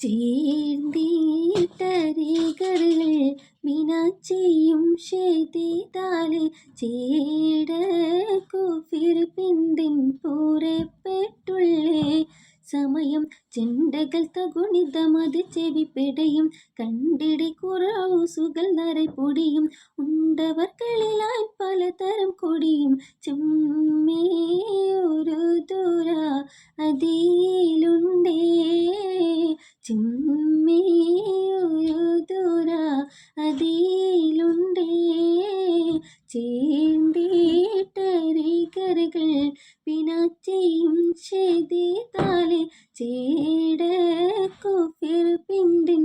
ചേർന്നീട്ടരികറുകൾ മീനാച്ചിയും ചെയ്താൽ ചേടക്കു പിന്തിൻ പൂരപ്പെട്ടുള്ളേ. സമയം ചെണ്ടകൾ തകുണിതമത് ചെവിപ്പെടയും കണ്ടിടി കുറവുസുകൾ നരപ്പൊടിയും ഉണ്ടവർക്കളിലായി പലതരം കൊടിയും. ചെമ്മേ ഒരു ദൂര അതിലുണ്ടേ. ചെമ്മേ ഒരു ദൂര അതിലുണ്ടേ. ചേണ്ടീട്ടരികറുകൾ പിനാച്ചയും ചെയ്താൽ ചേടക്കു പിന്തിൻ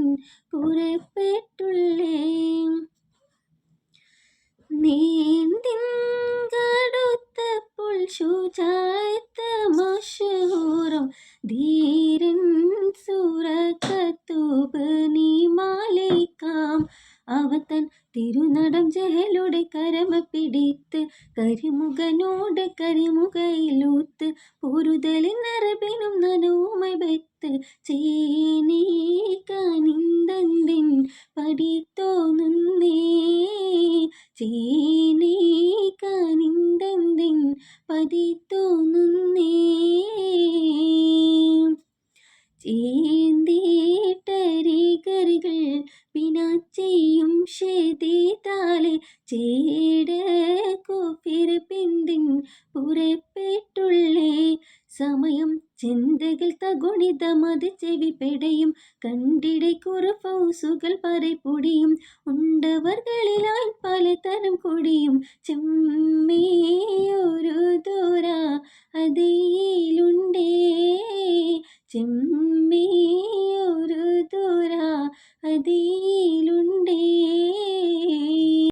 പുറപ്പെട്ടുള്ളേ നീന്തിൻ കടുത്തപ്പോൾ ശുചായത്ത മഷൂറും ധീരൻ അവതൻ തിരുനടം ജഹലുടെ കരമ പിടിത്ത് കരിമുഖനോട് കരിമുഖയിലൂത്ത് പൊരുതലിൻ നരബിനും നനവുമൈ വെത്ത് ചേനീ പടി തോന്നുന്നേ ചേനീക്കനിന്തന്തിൻ പതി തോന്നുന്നേ ചെയ്താൽ ചേടക്കു പിന്തിൻ പുറപ്പെട്ടുള്ളേ സമയം ചിന്തകൾ തഗുണിതമത് ചെവിപ്പെടയും കണ്ടിടെ കുറഫൗസുകൾ പറപ്പൊടിയും ഉണ്ടവർകളിലായി പലതരം കൊടിയും. ചെമ്മേയൊരു ദൂര അതിയിലുണ്ടേ. ചെമ്മേയൊരു ദൂര അതിലുണ്ടേ